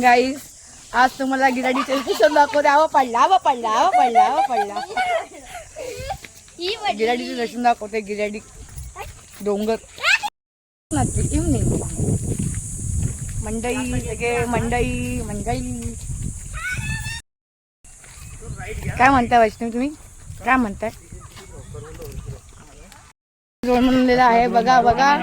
Guys आज तुम्हाला गिराडीचे दर्शन दाखवते आवा पडला आवा पडला आवा पडला आवा पडला. गिराडीचे दर्शन दाखवते गिराडी डोंगर. इव्हनिंग मंडई सगळे मंडई मंडई. काय म्हणताय वैष्णवी तुम्ही? काय म्हणताय? म्हणलेला आहे बघा बघा.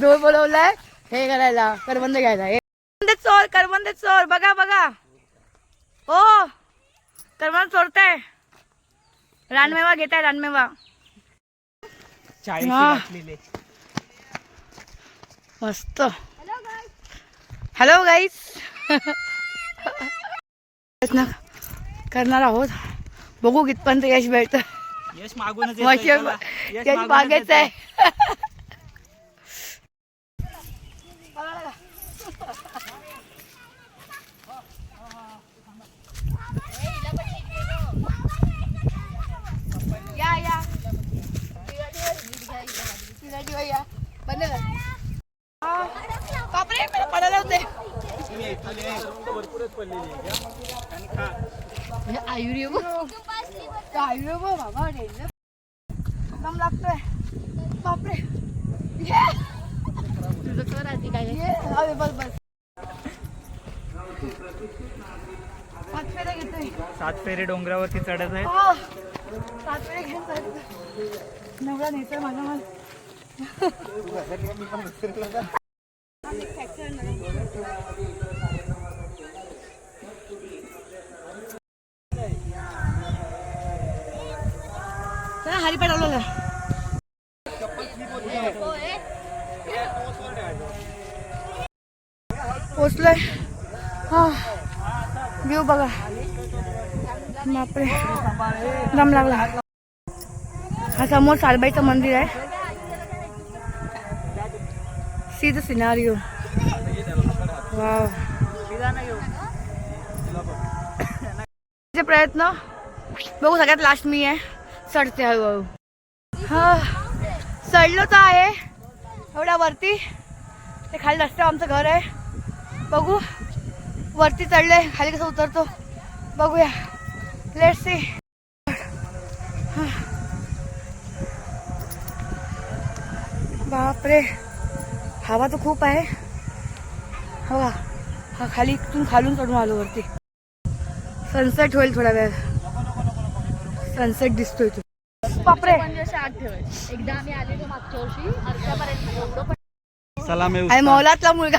डोळ बोलवलाय. हे करायला करबंद घ्यायला. हे चोर करबंद चोर. बघा बघा. हो करबंद चोरताय. रानमेवा घेताय रानमेवा. मस्त. हॅलो गाईज प्रयत्न करणार आहोत. बघू कितपर्यंत यश भेटतं. यश मागूनच यश बागेच आहे या कर हा. बापरे मला पडायला होते आयुर्य आयुर्य बाबा दम लागतोय बापरे ये. ये. अरे बस बस घेतोय सात फेरे डोंगरावरती चढत आहे हा. सात फेऱ्या घेऊन. नवरा नेतोय माझा मला चला हरी पोचलोय. हा व्ह्यू बघा. बापरे दम लागला. हा समोर सालबाईचं मंदिर आहे. See the scenario. Wow. प्रयत्न. बघू सगळ्यात लास्ट मी आहे. चढते हळूहळू हा. चढलो तर आहे. एवढ्या वरती. ते खाली रस्त्यावर आमचं घर आहे. बघू. वरती चढले. खाली कसं उतरतो. बघूया. लेट सी बापरे. हवा तर खूप आहे. हवा. हा खाली इथून खालून चढून आलो वरती. सनसेट होईल थोड्या वेळ. सनसेट दिसतोय तू. बापरे. एकदा आम्ही आलेलो मागच्या वर्षी. मौलातला मुलगा.